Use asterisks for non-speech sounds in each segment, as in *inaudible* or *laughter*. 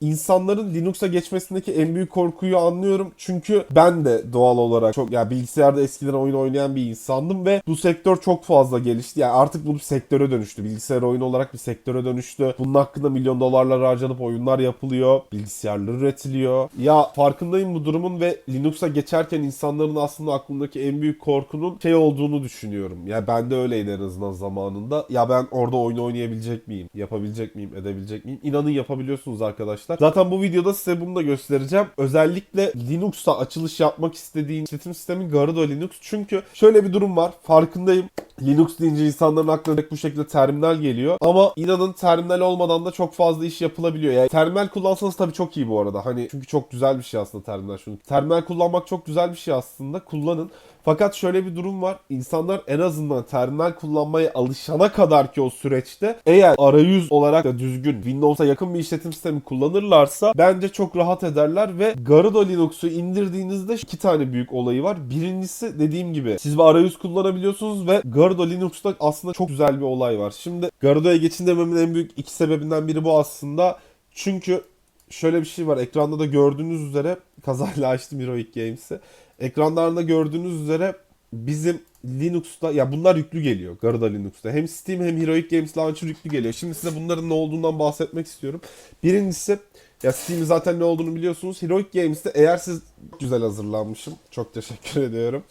İnsanların Linux'a geçmesindeki en büyük korkuyu anlıyorum. Çünkü ben de doğal olarak çok ya bilgisayarda eskiden oyun oynayan bir insandım ve bu sektör çok fazla gelişti. Yani artık bu bir sektöre dönüştü. Bilgisayar oyunu olarak bir sektöre dönüştü. Bunun hakkında milyon dolarlar harcanıp oyunlar yapılıyor. Bilgisayarlar üretiliyor. Ya farkındayım bu durumun ve Linux'a geçerken insanların aslında aklındaki en büyük korkunun şey olduğunu düşünüyorum. Ya ben de öyleydi en azından zamanında. Ya ben orada oyun oynayabilecek miyim? Yapabilecek miyim? Edebilecek miyim? İnanın yapabiliyorsunuz arkadaşlar. Zaten bu videoda size bunu da göstereceğim. Özellikle Linux'ta açılış yapmak istediğin işletim sistemi Garuda Linux. Çünkü şöyle bir durum var. Farkındayım. Linux deyince insanların aklına bu şekilde terminal geliyor. Ama inanın terminal olmadan da çok fazla iş yapılabiliyor. Yani terminal kullansanız tabii çok iyi bu arada. Hani çünkü çok güzel bir şey aslında terminal şunu. Terminal kullanmak çok güzel bir şey aslında. Kullanın. Fakat şöyle bir durum var. İnsanlar en azından terminal kullanmaya alışana kadar ki o süreçte eğer arayüz olarak da düzgün Windows'a yakın bir işletim sistemi kullanırlarsa bence çok rahat ederler ve Garuda Linux'u indirdiğinizde iki tane büyük olayı var. Birincisi dediğim gibi siz bir arayüz kullanabiliyorsunuz ve Garuda Linux'ta aslında çok güzel bir olay var. Şimdi Garuda'ya geçin dememin en büyük iki sebebinden biri bu aslında. Çünkü şöyle bir şey var. Ekranda da gördüğünüz üzere *laughs* kazayla açtım Heroic Games'i. Ekranlarında gördüğünüz üzere bizim Linux'ta ya bunlar yüklü geliyor Garuda Linux'ta. Hem Steam hem Heroic Games Launcher yüklü geliyor. Şimdi size bunların ne olduğundan bahsetmek istiyorum. Birincisi ya Steam'in zaten ne olduğunu biliyorsunuz. Heroic Games'te eğer siz güzel hazırlanmışım. Çok teşekkür *laughs* ediyorum.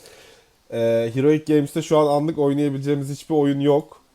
Ee, Heroic Games'te şu an anlık oynayabileceğimiz hiçbir oyun yok.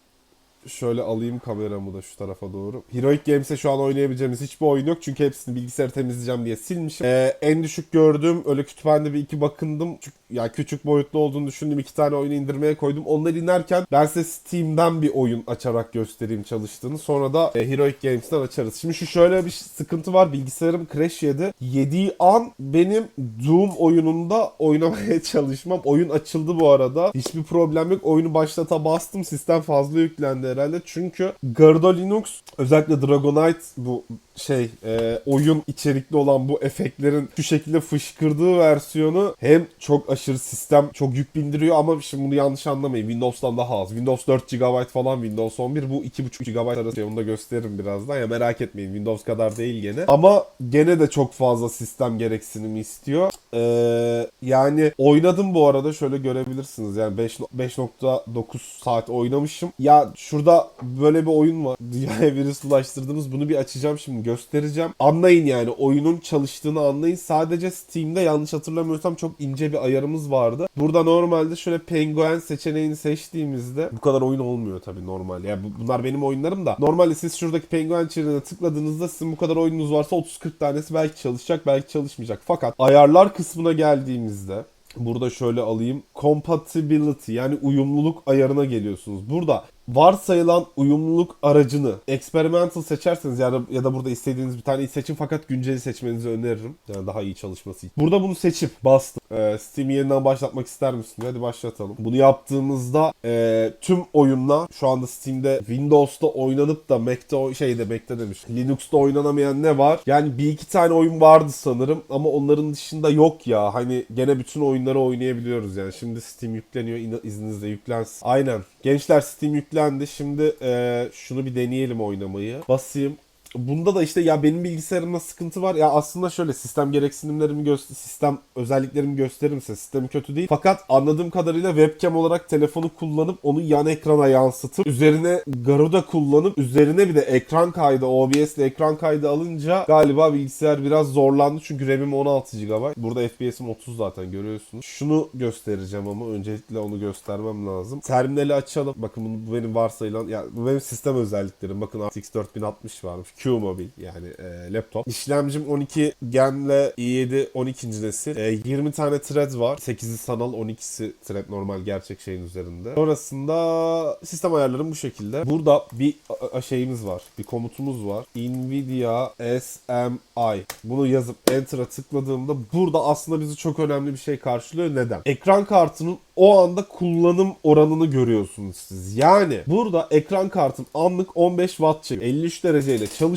Şöyle alayım kameramı da şu tarafa doğru. Heroic Games'e şu an oynayabileceğimiz hiçbir oyun yok. Çünkü hepsini bilgisayarı temizleyeceğim diye silmişim. Ee, en düşük gördüğüm öyle kütüphanede bir iki bakındım. Çünkü, ya küçük boyutlu olduğunu düşündüm. iki tane oyunu indirmeye koydum. Onları inerken ben size Steam'den bir oyun açarak göstereyim çalıştığını. Sonra da e, Heroic Games'ten açarız. Şimdi şu şöyle bir sıkıntı var. Bilgisayarım crash yedi. Yediği an benim Doom oyununda oynamaya *laughs* çalışmam. Oyun açıldı bu arada. Hiçbir problem yok. Oyunu başlata bastım. Sistem fazla yüklendi herhalde. Çünkü Garuda Linux özellikle Dragonite bu şey e, oyun içerikli olan bu efektlerin şu şekilde fışkırdığı versiyonu hem çok aşırı sistem çok yük bindiriyor ama şimdi bunu yanlış anlamayın Windows'tan daha az. Windows 4 GB falan Windows 11 bu 2.5 GB arası onu da gösteririm birazdan ya merak etmeyin Windows kadar değil gene. Ama gene de çok fazla sistem gereksinimi istiyor. Ee, yani oynadım bu arada şöyle görebilirsiniz yani 5 5.9 saat oynamışım. Ya şurada böyle bir oyun var. *laughs* Dünyaya virüs ulaştırdığımız bunu bir açacağım şimdi göstereceğim. Anlayın yani oyunun çalıştığını anlayın. Sadece Steam'de yanlış hatırlamıyorsam çok ince bir ayarımız vardı. Burada normalde şöyle penguen seçeneğini seçtiğimizde bu kadar oyun olmuyor tabii normal. Yani bu- bunlar benim oyunlarım da. Normalde siz şuradaki penguen çizgiine tıkladığınızda sizin bu kadar oyununuz varsa 30-40 tanesi belki çalışacak belki çalışmayacak. Fakat ayarlar kısmına geldiğimizde Burada şöyle alayım. Compatibility yani uyumluluk ayarına geliyorsunuz. Burada varsayılan uyumluluk aracını experimental seçerseniz ya da, ya da burada istediğiniz bir tane seçin fakat günceli seçmenizi öneririm. Yani daha iyi çalışması için. Burada bunu seçip bastım. Ee, Steam'i yeniden başlatmak ister misin? Hadi başlatalım. Bunu yaptığımızda e, tüm oyunla şu anda Steam'de Windows'ta oynanıp da Mac'te o- şeyde Mac'te demiş. Linux'ta oynanamayan ne var? Yani bir iki tane oyun vardı sanırım ama onların dışında yok ya. Hani gene bütün oyunları oynayabiliyoruz yani. Şimdi Steam yükleniyor. İzninizle yüklensin. Aynen. Gençler Steam yüklendi. Şimdi e, şunu bir deneyelim oynamayı. Basayım. Bunda da işte ya benim bilgisayarımda sıkıntı var. Ya aslında şöyle sistem gereksinimlerimi göster sistem özelliklerimi gösteririm size. Sistemi kötü değil. Fakat anladığım kadarıyla webcam olarak telefonu kullanıp onu yan ekrana yansıtıp üzerine Garuda kullanıp üzerine bir de ekran kaydı OBS ile ekran kaydı alınca galiba bilgisayar biraz zorlandı. Çünkü RAM'im 16 GB. Burada FPS'im 30 zaten görüyorsunuz. Şunu göstereceğim ama öncelikle onu göstermem lazım. Terminali açalım. Bakın bu benim varsayılan ya bu benim sistem özelliklerim. Bakın RTX 4060 varmış. Q-Mobile yani e, laptop. İşlemcim 12 Gen'le i7 12. nesil. E, 20 tane thread var. 8'i sanal 12'si thread normal gerçek şeyin üzerinde. Sonrasında sistem ayarlarım bu şekilde. Burada bir şeyimiz var. Bir komutumuz var. Nvidia SMI. Bunu yazıp Enter'a tıkladığımda burada aslında bizi çok önemli bir şey karşılıyor. Neden? Ekran kartının o anda kullanım oranını görüyorsunuz siz. Yani burada ekran kartım anlık 15 watt çekiyor. 53 dereceyle çalışıyor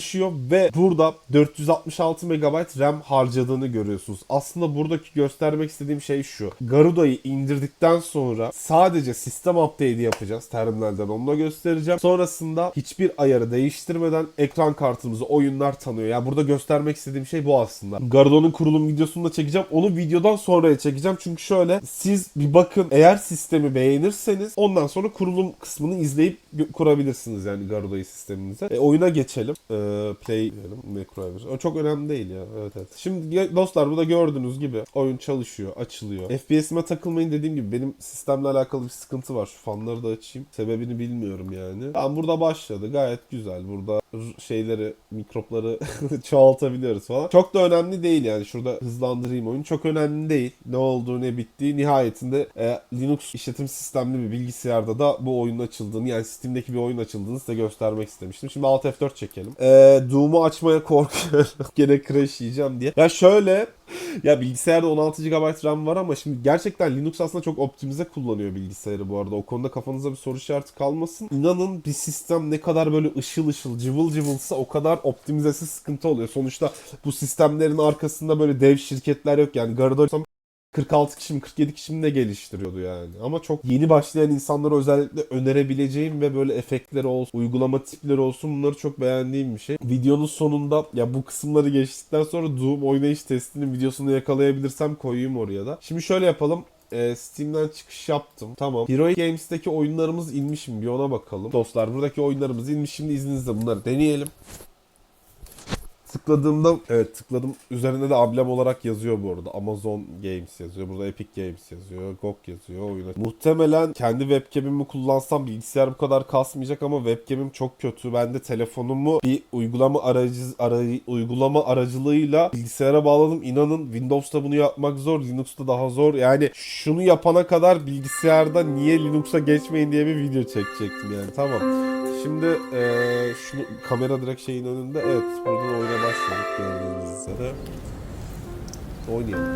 ve burada 466 MB RAM harcadığını görüyorsunuz. Aslında buradaki göstermek istediğim şey şu. Garuda'yı indirdikten sonra sadece sistem update'i yapacağız. Terminalden onu da göstereceğim. Sonrasında hiçbir ayarı değiştirmeden ekran kartımızı oyunlar tanıyor. Yani burada göstermek istediğim şey bu aslında. Garuda'nın kurulum videosunu da çekeceğim. Onu videodan sonraya çekeceğim. Çünkü şöyle siz bir bakın eğer sistemi beğenirseniz ondan sonra kurulum kısmını izleyip kurabilirsiniz yani Garuda'yı sisteminize. E, oyuna geçelim. E, play diyelim. Kurabiliriz? O çok önemli değil ya. Evet evet. Şimdi dostlar burada gördüğünüz gibi oyun çalışıyor, açılıyor. FPS'ime takılmayın dediğim gibi benim sistemle alakalı bir sıkıntı var. Şu fanları da açayım. Sebebini bilmiyorum yani. Tamam burada başladı. Gayet güzel. Burada şeyleri, mikropları *laughs* çoğaltabiliyoruz falan. Çok da önemli değil yani. Şurada hızlandırayım oyunu. Çok önemli değil. Ne olduğu ne bittiği. Nihayetinde e, Linux işletim sistemli bir bilgisayarda da bu oyunun açıldığını yani Steam'deki bir oyun açıldığını size göstermek istemiştim. Şimdi Alt F4 çekelim. E, Doom'u açmaya *laughs* korkuyorum. Gene crash yiyeceğim diye. Ya şöyle ya bilgisayarda 16 GB RAM var ama şimdi gerçekten Linux aslında çok optimize kullanıyor bilgisayarı bu arada. O konuda kafanıza bir soru işareti kalmasın. İnanın bir sistem ne kadar böyle ışıl ışıl, cıvıl cıvılsa o kadar optimizesi sıkıntı oluyor. Sonuçta bu sistemlerin arkasında böyle dev şirketler yok yani. Garuda 46 kişi mi 47 kişi mi ne geliştiriyordu yani. Ama çok yeni başlayan insanlara özellikle önerebileceğim ve böyle efektleri olsun, uygulama tipleri olsun bunları çok beğendiğim bir şey. Videonun sonunda ya bu kısımları geçtikten sonra Doom oynayış testinin videosunu yakalayabilirsem koyayım oraya da. Şimdi şöyle yapalım. Ee, Steam'den çıkış yaptım. Tamam. Heroic Games'teki oyunlarımız inmiş mi? Bir ona bakalım. Dostlar buradaki oyunlarımız inmiş. Şimdi izninizle bunları deneyelim. Tıkladığımda evet tıkladım. Üzerinde de amblem olarak yazıyor bu arada. Amazon Games yazıyor. Burada Epic Games yazıyor. GOG yazıyor. Oyuna. Muhtemelen kendi webcam'imi kullansam bilgisayar bu kadar kasmayacak ama webcam'im çok kötü. Ben de telefonumu bir uygulama aracı ara- uygulama aracılığıyla bilgisayara bağladım. İnanın Windows'ta bunu yapmak zor. Linux'ta daha zor. Yani şunu yapana kadar bilgisayarda niye Linux'a geçmeyin diye bir video çekecektim yani. Tamam. Şimdi eee şunu kamera direkt şeyin önünde. Evet buradan oyuna başladık gördüğünüz üzere. Oynayalım.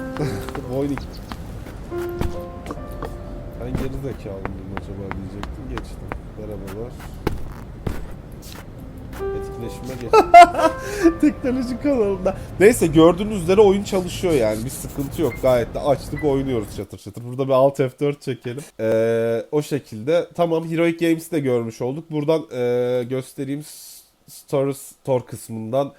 *laughs* Oynayalım. Ben geri zekalı mıyım acaba diyecektim. Geçtim. Merhabalar. Etkileşime geç. *laughs* Teknoloji kanalında. Neyse gördüğünüz üzere oyun çalışıyor yani. Bir sıkıntı yok. Gayet de açtık oynuyoruz çatır çatır. Burada bir Alt F4 çekelim. Ee, o şekilde. Tamam Heroic Games'i de görmüş olduk. Buradan ee, göstereyim. Store, Store kısmından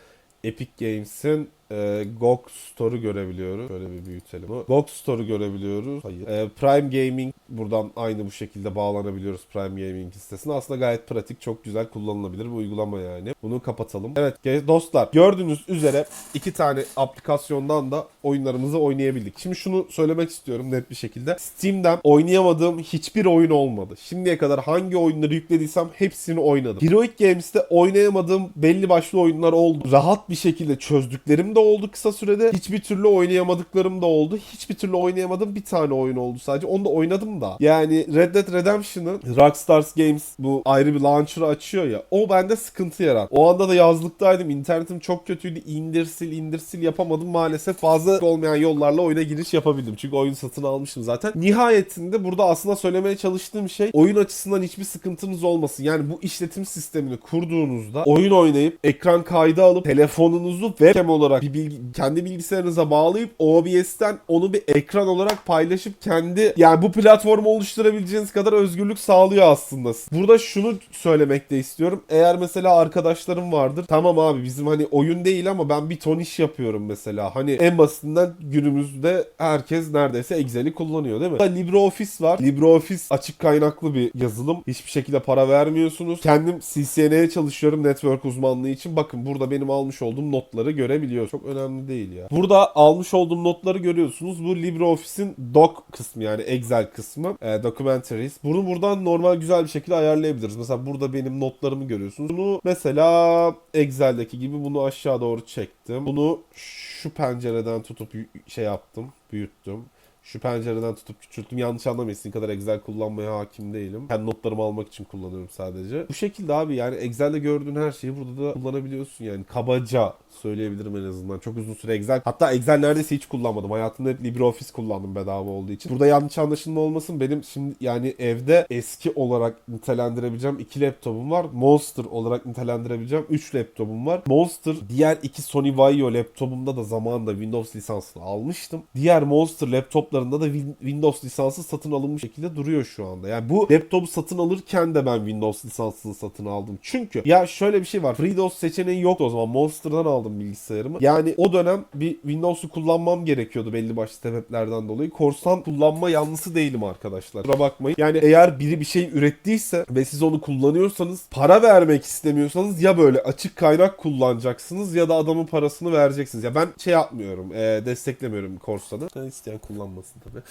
Epic Games'in e, GOG Store'u görebiliyoruz. Şöyle bir büyütelim. GOG Store'u görebiliyoruz. Hayır. E, Prime Gaming buradan aynı bu şekilde bağlanabiliyoruz Prime Gaming sitesine. Aslında gayet pratik, çok güzel kullanılabilir bir uygulama yani. Bunu kapatalım. Evet dostlar gördüğünüz üzere iki tane aplikasyondan da oyunlarımızı oynayabildik. Şimdi şunu söylemek istiyorum net bir şekilde. Steam'den oynayamadığım hiçbir oyun olmadı. Şimdiye kadar hangi oyunları yüklediysem hepsini oynadım. Heroic Games'te oynayamadığım belli başlı oyunlar oldu. Rahat bir şekilde çözdüklerim de oldu kısa sürede. Hiçbir türlü oynayamadıklarım da oldu. Hiçbir türlü oynayamadığım bir tane oyun oldu sadece. Onu da oynadım da. Yani Red Dead Redemption'ın Rockstars Games bu ayrı bir launcher'ı açıyor ya. O bende sıkıntı yarattı. O anda da yazlıktaydım. İnternetim çok kötüydü. İndir sil indir sil yapamadım. Maalesef fazla olmayan yollarla oyuna giriş yapabildim. Çünkü oyun satın almışım zaten. Nihayetinde burada aslında söylemeye çalıştığım şey oyun açısından hiçbir sıkıntınız olmasın. Yani bu işletim sistemini kurduğunuzda oyun oynayıp ekran kaydı alıp telefonunuzu webcam olarak bir bilgi, kendi bilgisayarınıza bağlayıp OBS'ten onu bir ekran olarak paylaşıp kendi yani bu platformu oluşturabileceğiniz kadar özgürlük sağlıyor aslında. Burada şunu söylemek de istiyorum. Eğer mesela arkadaşlarım vardır. Tamam abi bizim hani oyun değil ama ben bir ton iş yapıyorum mesela. Hani en basitinden günümüzde herkes neredeyse Excel'i kullanıyor değil mi? LibreOffice var. LibreOffice açık kaynaklı bir yazılım. Hiçbir şekilde para vermiyorsunuz. Kendim CCNA'ya çalışıyorum network uzmanlığı için. Bakın burada benim almış olduğum notları görebiliyor. Çok önemli değil ya. Burada almış olduğum notları görüyorsunuz. Bu LibreOffice'in doc kısmı yani Excel kısmı. E, documentaries. Bunu buradan normal güzel bir şekilde ayarlayabiliriz. Mesela burada benim notlarımı görüyorsunuz. Bunu mesela Excel'deki gibi bunu aşağı doğru çektim. Bunu şu pencereden tutup şey yaptım, büyüttüm. Şu pencereden tutup küçülttüm. Yanlış anlamayın kadar Excel kullanmaya hakim değilim. Kendi notlarımı almak için kullanıyorum sadece. Bu şekilde abi yani Excel'de gördüğün her şeyi burada da kullanabiliyorsun yani. Kabaca söyleyebilirim en azından. Çok uzun süre Excel. Hatta Excel neredeyse hiç kullanmadım. Hayatımda hep LibreOffice kullandım bedava olduğu için. Burada yanlış anlaşılma olmasın. Benim şimdi yani evde eski olarak nitelendirebileceğim iki laptopum var. Monster olarak nitelendirebileceğim 3 laptopum var. Monster diğer iki Sony Vaio laptopumda da zamanında Windows lisansını almıştım. Diğer Monster laptoplarında da Win- Windows lisansı satın alınmış şekilde duruyor şu anda. Yani bu laptopu satın alırken de ben Windows lisansını satın aldım. Çünkü ya şöyle bir şey var. FreeDOS seçeneği yoktu o zaman. Monster'dan aldım bilgisayarımı. Yani o dönem bir Windows'u kullanmam gerekiyordu belli başlı sebeplerden dolayı. Korsan kullanma yanlısı değilim arkadaşlar. Kusura bakmayın. Yani eğer biri bir şey ürettiyse ve siz onu kullanıyorsanız para vermek istemiyorsanız ya böyle açık kaynak kullanacaksınız ya da adamın parasını vereceksiniz. Ya ben şey yapmıyorum. e, desteklemiyorum korsanı. Yani isteyen kullanmasın tabii.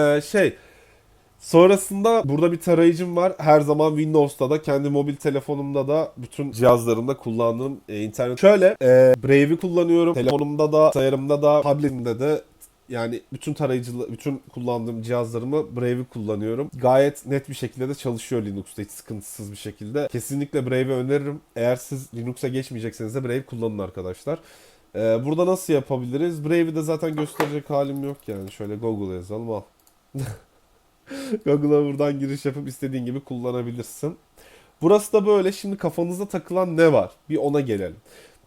E, şey Sonrasında burada bir tarayıcım var. Her zaman Windows'ta da kendi mobil telefonumda da bütün cihazlarımda kullandığım e, internet. Şöyle e, Brave'i kullanıyorum. Telefonumda da, sayarımda da, tabletimde de yani bütün tarayıcı, bütün kullandığım cihazlarımı Brave'i kullanıyorum. Gayet net bir şekilde de çalışıyor Linux'ta hiç sıkıntısız bir şekilde. Kesinlikle Brave'i öneririm. Eğer siz Linux'a geçmeyecekseniz de Brave kullanın arkadaşlar. Ee, burada nasıl yapabiliriz? Brave'i de zaten gösterecek halim yok yani. Şöyle Google yazalım al. *laughs* Google'a buradan giriş yapıp istediğin gibi kullanabilirsin. Burası da böyle. Şimdi kafanızda takılan ne var? Bir ona gelelim.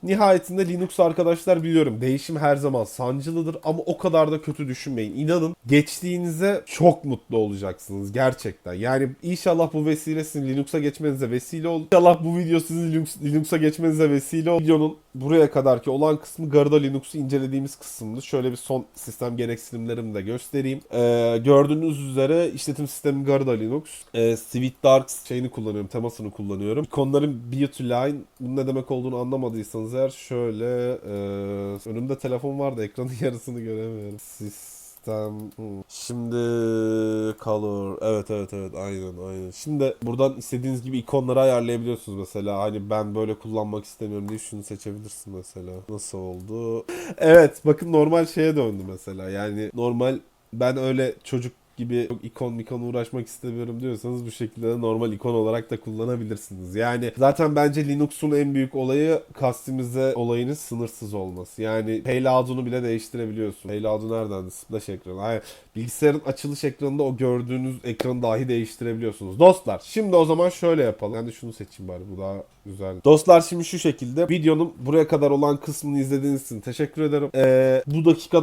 Nihayetinde Linux arkadaşlar biliyorum değişim her zaman sancılıdır ama o kadar da kötü düşünmeyin. İnanın geçtiğinize çok mutlu olacaksınız gerçekten. Yani inşallah bu vesile sizin Linux'a geçmenize vesile olur. İnşallah bu video sizin Linux, Linux'a geçmenize vesile olur. Videonun buraya kadarki olan kısmı Garda Linux'u incelediğimiz kısımdı. Şöyle bir son sistem gereksinimlerimi de göstereyim. Ee, gördüğünüz üzere işletim sistemi Garda Linux. Ee, Sweet Darks şeyini kullanıyorum, temasını kullanıyorum. İkonların Beauty Line bunun ne demek olduğunu anlamadıysanız eğer şöyle e, önümde telefon vardı ekranın *laughs* yarısını göremiyorum. Sistem. Şimdi color evet evet evet aynen aynen. Şimdi buradan istediğiniz gibi ikonları ayarlayabiliyorsunuz mesela. Hani ben böyle kullanmak istemiyorum diye şunu seçebilirsin mesela. Nasıl oldu? Evet bakın normal şeye döndü mesela. Yani normal ben öyle çocuk gibi çok ikon mikon uğraşmak istemiyorum diyorsanız bu şekilde de normal ikon olarak da kullanabilirsiniz. Yani zaten bence Linux'un en büyük olayı kastimize olayının sınırsız olması. Yani payload'unu bile değiştirebiliyorsun. Payload'u nereden? Splash ekranı. Hayır. Bilgisayarın açılış ekranında o gördüğünüz ekranı dahi değiştirebiliyorsunuz. Dostlar şimdi o zaman şöyle yapalım. De şunu seçeyim bari bu daha güzel. Dostlar şimdi şu şekilde videonun buraya kadar olan kısmını izlediğiniz için teşekkür ederim. Ee, bu dakikadan